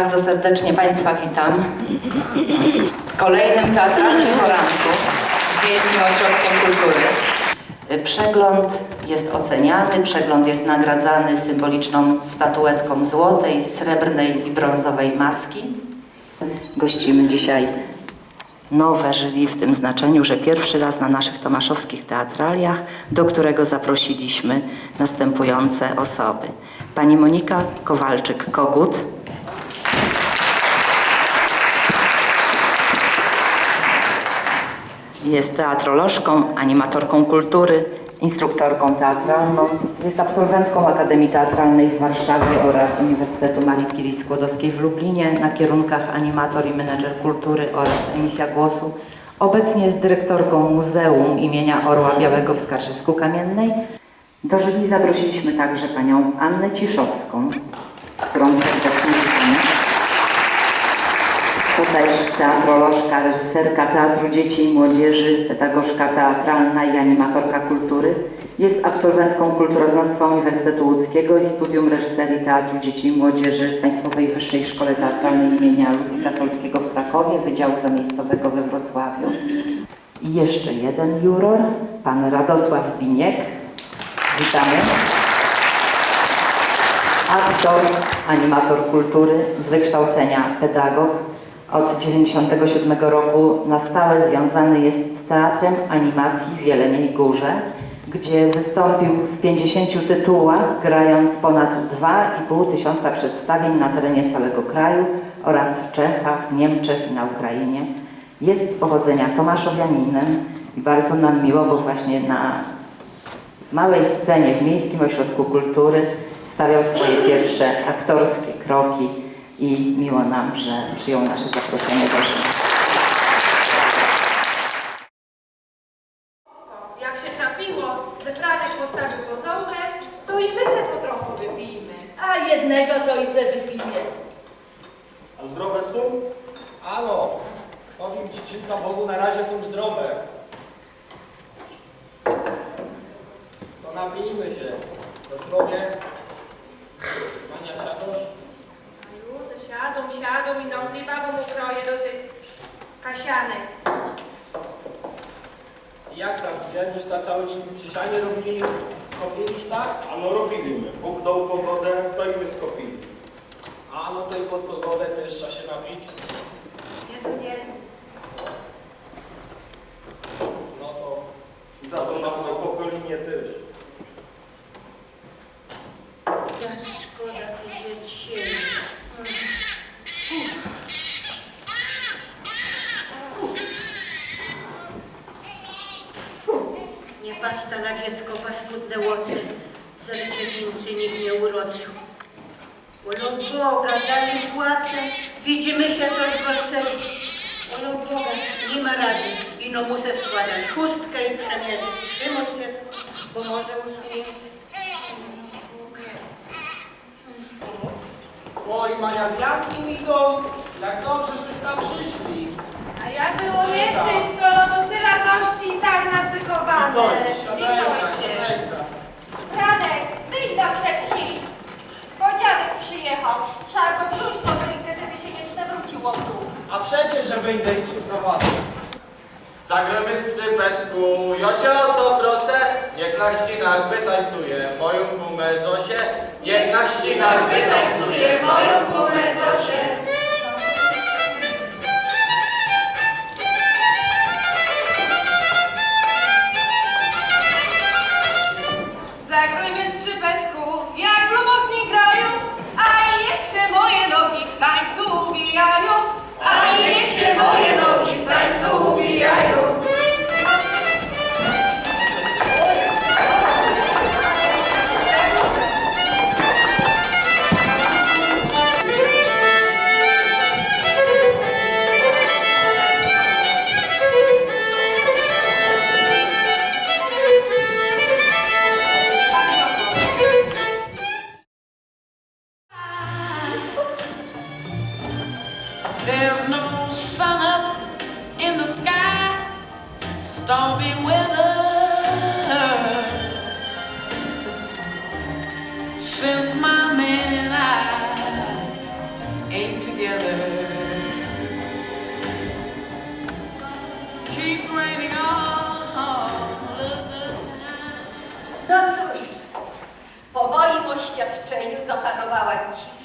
Bardzo serdecznie Państwa witam w kolejnym teatralnym poranku z Miejskim Ośrodkiem Kultury. Przegląd jest oceniany, przegląd jest nagradzany symboliczną statuetką złotej, srebrnej i brązowej maski. Gościmy dzisiaj nowe żyli w tym znaczeniu, że pierwszy raz na naszych tomaszowskich teatraliach, do którego zaprosiliśmy następujące osoby. Pani Monika Kowalczyk-Kogut, Jest teatrolożką, animatorką kultury, instruktorką teatralną. Jest absolwentką Akademii Teatralnej w Warszawie oraz Uniwersytetu Marii Curie Skłodowskiej w Lublinie na kierunkach animator i menedżer kultury oraz emisja głosu. Obecnie jest dyrektorką Muzeum imienia Orła Białego w Skarżysku Kamiennej. Do jury zaprosiliśmy także panią Annę Ciszowską, którą serdecznie. Też teatrolożka, reżyserka Teatru Dzieci i Młodzieży, pedagogzka teatralna i animatorka kultury. Jest absolwentką kulturoznawstwa Uniwersytetu Łódzkiego i studium reżyserii Teatru Dzieci i Młodzieży w Państwowej Wyższej Szkole Teatralnej imienia Ludwika Solskiego w Krakowie, Wydziału Zamiejscowego we Wrocławiu. I jeszcze jeden juror, pan Radosław Biniek. Witamy aktor, animator kultury, z wykształcenia pedagog. Od 1997 roku na stałe związany jest z Teatrem Animacji w Jeleniej Górze, gdzie wystąpił w 50 tytułach, grając ponad 2,5 tysiąca przedstawień na terenie całego kraju oraz w Czechach, Niemczech i na Ukrainie. Jest z pochodzenia tomaszowianinem i bardzo nam miło, bo właśnie na małej scenie w Miejskim Ośrodku Kultury stawiał swoje pierwsze aktorskie kroki i miło nam, że przyjął nasze zaproszenie do życia. Jak się trafiło, że Franek postawił gozonkę, to i my se po trochu wypijmy. A jednego to i se wypije. A zdrowe są? Ano, powiem Ci, dzięki Bogu, na razie są zdrowe. To napijmy się. Do zdrowie. Mania, siadasz? Siadą, siadą i na chleba, bo mu kroję do tych kasianek. I jak tam widziałem, żeś na cały dzień przysianie robili, skopiliś tak? Ano robiliśmy. Bóg dał pogodę, to i my skopili. A no to i pod pogodę też trzeba się napić. Nie, to nie. No to Za to na pokolinie też. Ja szkoda to dzieci. Nie patrz ta na dziecko paskudne łocy, za życie więcej nikt nie urodził. Olo Boga, płacę, widzimy się coś gorszego. Olo Boga, nie ma rady, ino muszę składać chustkę i przemierzyć. Wymóż dziecko, bo może usunięty. Oj, Mania, z Jankiem idą. Jak dobrze, żeśmy tam przyszli. A jak było więcej, skoro do tyle gości i tak nasykowane. Witajcie, siadajka, Witajcie. siadajka. Franek, wyjdź tam przed si, bo dziadek przyjechał. Trzeba go przyjść pod rękę, żeby się nie zawróciło tu. A przecież, że wyjdę i przyprowadzę. Zagramy skrzypeczku, ja cię o to proszę, niech na ścinach wytańcuje moją kumę Zosię, niech na ścinach wytańcuje moją kumę Zosię. sun up in the sky, stormy weather. Since my man and I ain't together, keeps raining all the time. No cóż, po moim oświadczeniu zapanowała cisz.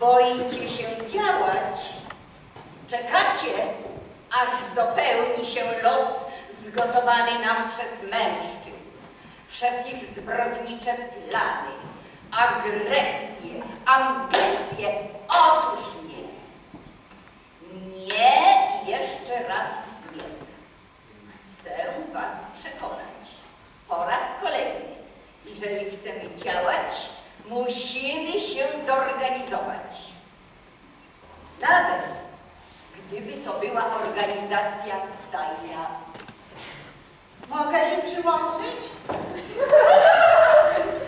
Boicie się działać, Czekacie, aż dopełni się los zgotowany nam przez mężczyzn, przez ich zbrodnicze plany, agresję, ambicje. Otóż nie. Nie i jeszcze raz nie. Chcę Was przekonać po raz kolejny. Jeżeli chcemy działać, musimy się zorganizować. Nawet gdyby to była organizacja tajna. Mogę się przyłączyć?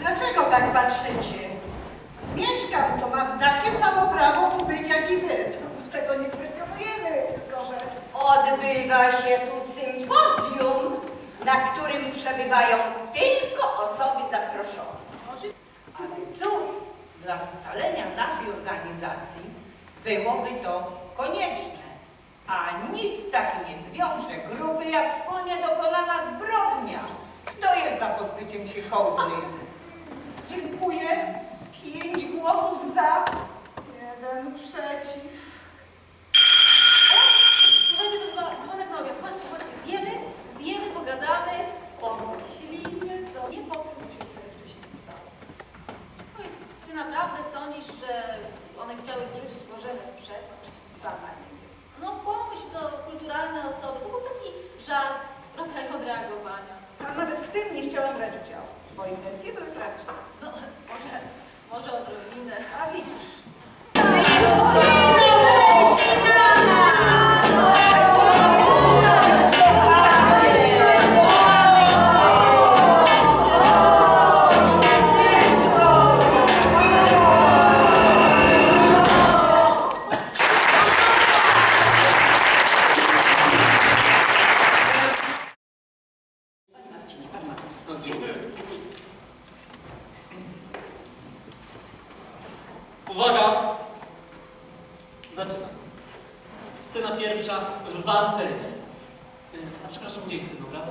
Dlaczego tak patrzycie? Mieszkam, to mam takie samo prawo tu być jak i wy. Tego nie kwestionujemy, tylko że... Odbywa się tu sympozjum, na którym przebywają tylko osoby zaproszone. Ale cóż, dla scalenia naszej organizacji byłoby to konieczne. A nic tak nie zwiąże grupy, jak wspólnie dokonana zbrodnia. To jest za pozbyciem się hołzy. Dziękuję. Pięć głosów za, jeden przeciw. A przepraszam, gdzie jest scenograf?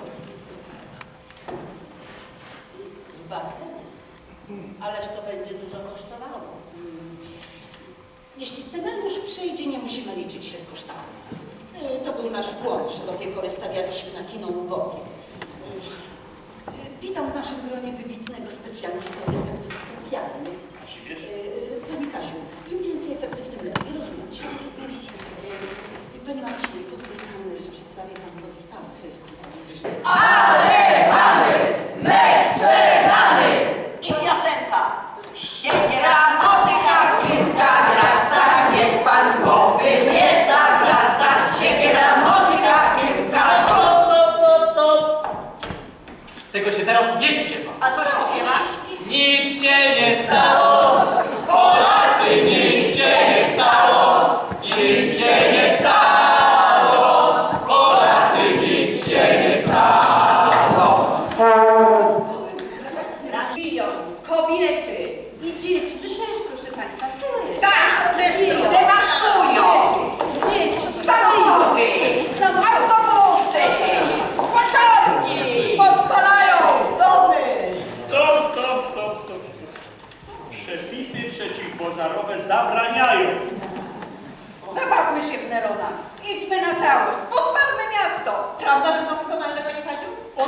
W basenie. Ależ to będzie dużo kosztowało. Jeśli scenariusz przyjdzie, nie musimy liczyć się z kosztami. Y, To był nasz błąd, że do tej pory stawialiśmy na kino ubogie. Y, Witam w naszym gronie wybitnego specjalisty od efektów specjalnych. Y, Panie Kasiu, im więcej efektów, tym lepiej, rozumiecie? Y, Panie Marcinie, pozwól Pan, że przedstawię Pan pozostałych.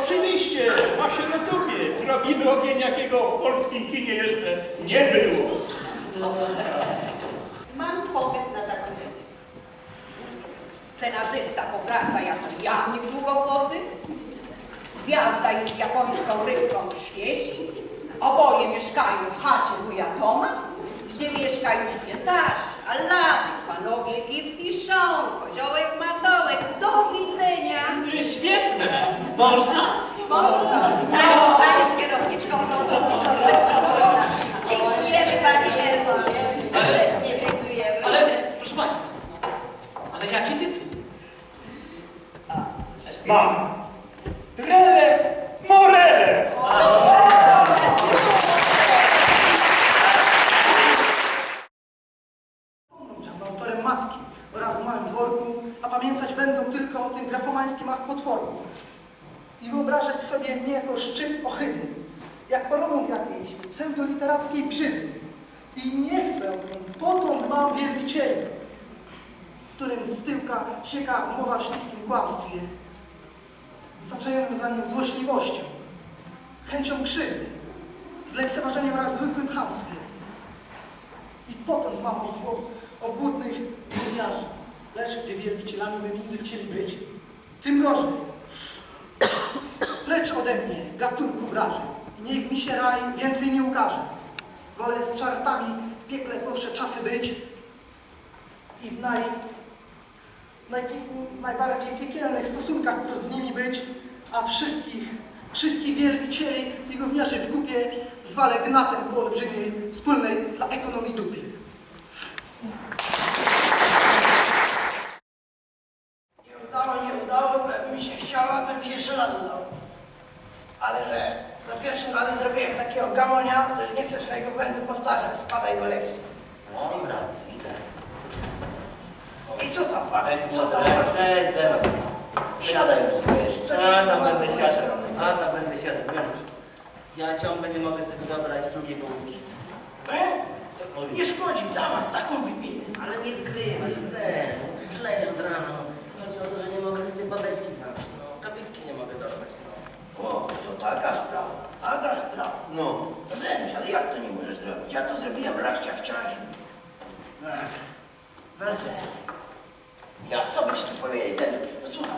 Oczywiście, ma się na sobie. Zrobimy ogień, jakiego w polskim kinie jeszcze nie było. Mam pomysł na zakończenie. Scenarzysta powraca jako jamnik długowłosy. Gwiazda jest japońską rybką i świeci. Oboje mieszkają w chacie wuja Toma, gdzie mieszka już 15 Aladyk, panowie Gips i Sean, koziołek Matołek. Do widzenia. Świetne! Można? Tak, Pani z kierowniczką prądu, czy towarzyszką można. Dziękujemy Pani Ewo. Serdecznie dziękujemy. Ale, proszę Państwa, ale jaki tytuł? Mam. Ohydy, jak poromont jakiejś pseudoliterackiej brzydy. I nie chcę, potąd mam wielbicieli, którym z tyłka sieka mowa w śliskim kłamstwie, zaczajonym za nim złośliwością, chęcią krzywdy, zlekceważeniem oraz zwykłym chamstwie. I potąd mam obłudnych gówniarzy. Lecz gdy wielbicielami by między chcieli być, tym gorzej. Precz ode mnie, gatunku wraży, i niech mi się raj więcej nie ukaże. Wolę z czartami w piekle powsze czasy być i w naj, najpie- najbardziej piekielnych stosunkach z nimi być, a wszystkich, wszystkich wielbicieli i gówniarzy w kupie zwalę gnatem po olbrzymiej, wspólnej dla ekonomii dupie. Nie udało, nie udało, by mi się chciało, to mi się jeszcze raz udało. Ale że za pierwszym razem zrobiłem takiego gamonia, to już nie chcę swojego błędu powtarzać. Padaj do lekcji. Dobra, idę. I co tam, pan? Co tam? pan? Co? Siadaj? Co tam sprowadza będę do siadał. skromnej- A, tam będę siadał, zobacz. Ja ciągle nie mogę sobie dobrać drugiej połówki. E? Nie szkodzi, dawaj, taką wypiję. Ale nie zgrywa się ze mną. Klejesz od rana. Chodzi o to, że nie mogę sobie babeczki znaleźć. No, kapitki nie mogę dorwać, no. O, to taka sprawa, taka sprawa. No. Zemś, ale jak to nie możesz zrobić? Ja to zrobiłem raz, jak chciałeś. Ach, No Zenek. Ja co byś tu powiedzieć, Zenek? No słuchaj,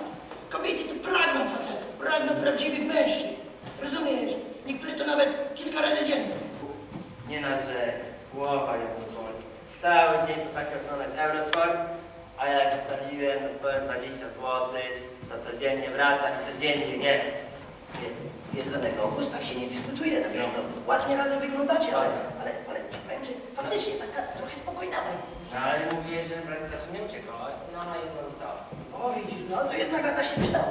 kobiety tu pragną facetów, pragną prawdziwych mężczyzn. Rozumiesz? Niektóre to nawet kilka razy dziennie. Nie narzekaj. Głowa ją boli. Cały dzień potrafię oglądać Eurosport, a ja jak ustaliłem, dostałem 20 zł, to codziennie wracam i codziennie jest. Zenek, o gustach się nie dyskutuje, no wiesz, no, ładnie razem wyglądacie, ale, ale, ale powiem, że faktycznie taka trochę spokojna jest. No ale mówiłeś, że Branicacz nie uciekała i ona jedna została. O, widzisz, no to jednak rada się przydała.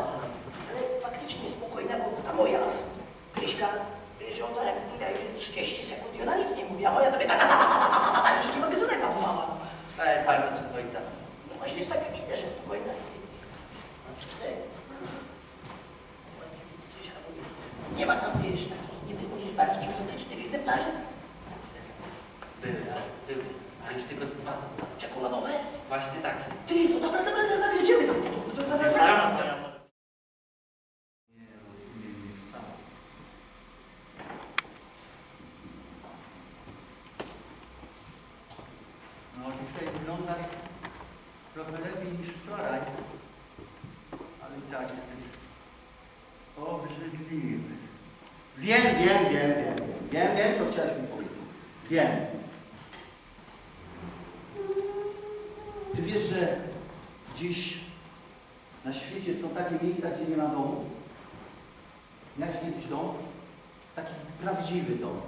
Były, ale były. Ale już tylko dwa zostały. Czekoladowe? Właśnie takie. Ty, to dobra, dobra, dobra, jedziemy tam. Dobra, dobra. rano. No dzisiaj wyglądasz trochę lepiej niż wczoraj, ale i tak jesteś obrzydliwy. Wiem, wiem, wiem, wiem, wiem, wiem, wiem, co chciałeś mi powiedzieć. Wiem. Ty że dziś na świecie są takie miejsca, gdzie nie ma domu? Miałeś kiedyś dom? Taki prawdziwy dom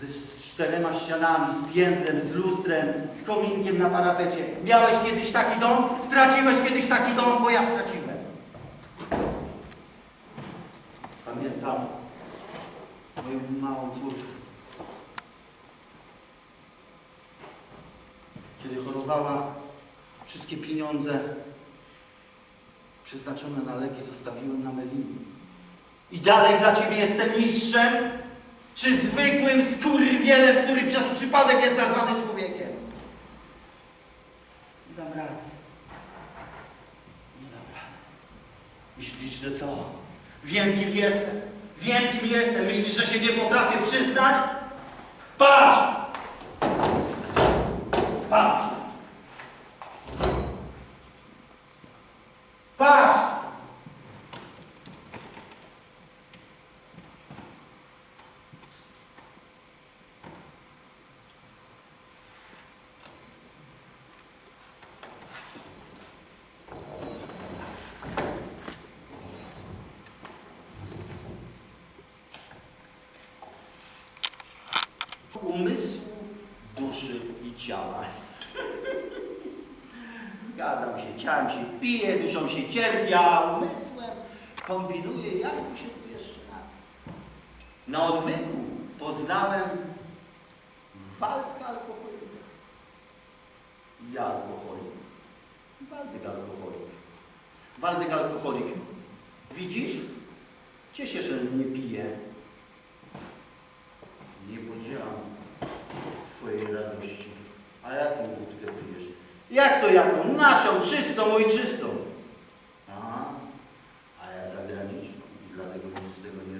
ze czterema ścianami, z piętrem, z lustrem, z kominkiem na parapecie. Miałeś kiedyś taki dom? Straciłeś kiedyś taki dom? Bo ja straciłem. Pamiętam moją małą córkę. Kiedy chorowała, wszystkie pieniądze przeznaczone na leki zostawiłem na Melini. I dalej dla Ciebie jestem mistrzem? czy zwykłym skurwielem, który przez przypadek jest nazwany człowiekiem. Nie dam rady. Nie dam rady. Myślisz, że co? Wiem, kim jestem. Wiem, kim jestem. Myślisz, że się nie potrafię przyznać? Patrz! Patrz! Umysłu, duszy i ciała. Zgadzam się, ciałem się pije, duszą się cierpi, a umysłem kombinuje, jak mu się tu jeszcze. Na odwyku poznałem Waldka alkoholika. Ja alkoholik. Waldek alkoholik. Waldek alkoholik. Widzisz? Cieszę się, że nie piję. Nie podzielam. A jaką wódkę pijesz? Jak to jaką? Naszą, czystą, ojczystą. Aha. A ja zagraniczną i dlatego nic z tego nie